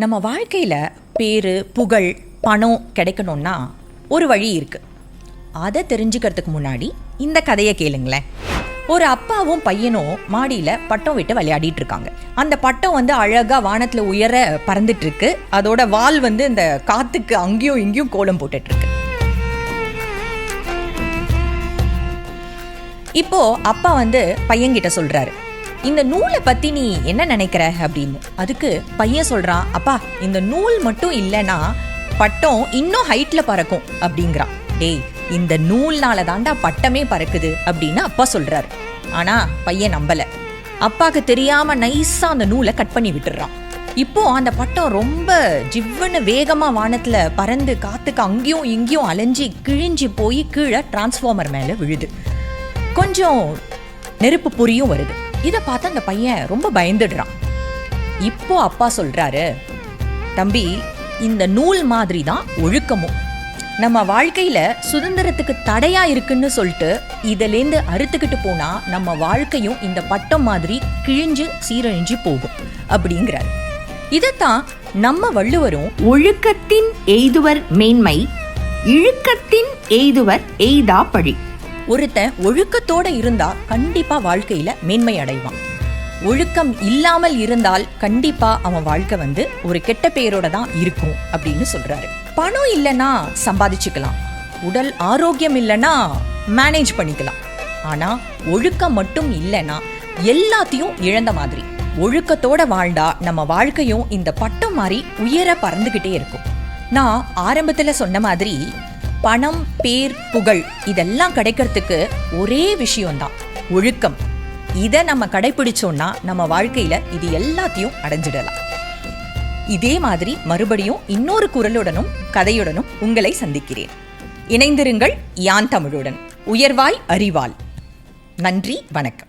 நம்ம வாழ்க்கையில் பேர் புகழ் பணம் கிடைக்கணும்னா ஒரு வழி இருக்குது அதை தெரிஞ்சுக்கிறதுக்கு முன்னாடி இந்த கதையை கேளுங்களேன். ஒரு அப்பாவும் பையனும் மாடியில் பட்டம் விட்டு விளையாடிட்டு இருக்காங்க. அந்த பட்டம் வந்து அழகாக வானத்தில் உயர பறந்துட்டுருக்கு அதோட வால் வந்து இந்த காற்றுக்கு அங்கேயும் இங்கேயும் கோலம் போட்டுட்ருக்கு இப்போது இப்போ அப்பா வந்து பையன்கிட்ட சொல்கிறாரு இந்த நூலை பத்தி நீ என்ன நினைக்கிற அப்படின்னு? அதுக்கு பையன் சொல்றான் அப்பா இந்த நூல் மட்டும் இல்லைன்னா பட்டம் இன்னும் ஹைட்ல பறக்கும் அப்படிங்கிறான். டேய் இந்த நூல்னால தாண்டா பட்டமே பறக்குது அப்படின்னு அப்பா சொல்றாரு. ஆனா பையன் நம்பல. அப்பாக்கு தெரியாம நைஸா அந்த நூலை கட் பண்ணி விட்டுறான். இப்போ அந்த பட்டம் ரொம்ப ஜிவ்வுன்னு வேகமா வானத்துல பறந்து காத்துக்கு அங்கேயும் இங்கேயும் அலைஞ்சி கிழிஞ்சு போய் கீழே டிரான்ஸ்ஃபார்மர் மேல விழுது. கொஞ்சம் நெருப்பு பொரியும் வருது. இதை பார்த்து அந்த பையன் ரொம்ப பயந்துடுறான். இப்போ அப்பா சொல்றாரு தம்பி இந்த நூல் மாதிரி தான் ஒழுக்கமும். நம்ம வாழ்க்கையில சுதந்திரத்துக்கு தடையா இருக்குன்னு சொல்லிட்டு இதுலேருந்து அறுத்துக்கிட்டு போனா நம்ம வாழ்க்கையும் இந்த பட்டம் மாதிரி கிழிஞ்சு சீரழிஞ்சு போகும் அப்படிங்கிறார். இதைத்தான் நம்ம வள்ளுவரும் ஒழுக்கத்தின் எய்துவர் மேன்மை இழுக்கத்தின் எய்துவர் எய்தா பழி ஒருத்தன் ஒழுக்கத்தோட இருந்தா கண்டிப்பா வாழ்க்கையில மேன்மை அடைவான். ஒழுக்கம் இல்லாமல் இருந்தால் கண்டிப்பா அவன் வாழ்க்கை வந்து ஒரு கெட்ட பெயரோட தான் இருக்கும் அப்படின்னு சொல்றாரு. பணம் இல்லைன்னா சம்பாதிச்சுக்கலாம். உடல் ஆரோக்கியம் இல்லைன்னா மேனேஜ் பண்ணிக்கலாம். ஆனா ஒழுக்கம் மட்டும் இல்லைன்னா எல்லாத்தையும் இழந்த மாதிரி. ஒழுக்கத்தோட வாழ்ந்தா நம்ம வாழ்க்கையும் இந்த பட்டம் மாதிரி உயர பறந்துகிட்டே இருக்கும். நான் ஆரம்பத்துல சொன்ன மாதிரி பணம் பேர் புகழ் இதெல்லாம் கிடைக்கிறதுக்கு ஒரே விஷயம்தான். ஒழுக்கம். இதை நம்ம கடைபிடிச்சோம்னா நம்ம வாழ்க்கையில இது எல்லாத்தையும் அடைஞ்சிடலாம். இதே மாதிரி மறுபடியும் இன்னொரு குரலுடனும் கதையுடனும் உங்களை சந்திக்கிறேன். இணைந்திருங்கள் யான் தமிழுடன். உயர்வாய் அறிவாள். நன்றி வணக்கம்.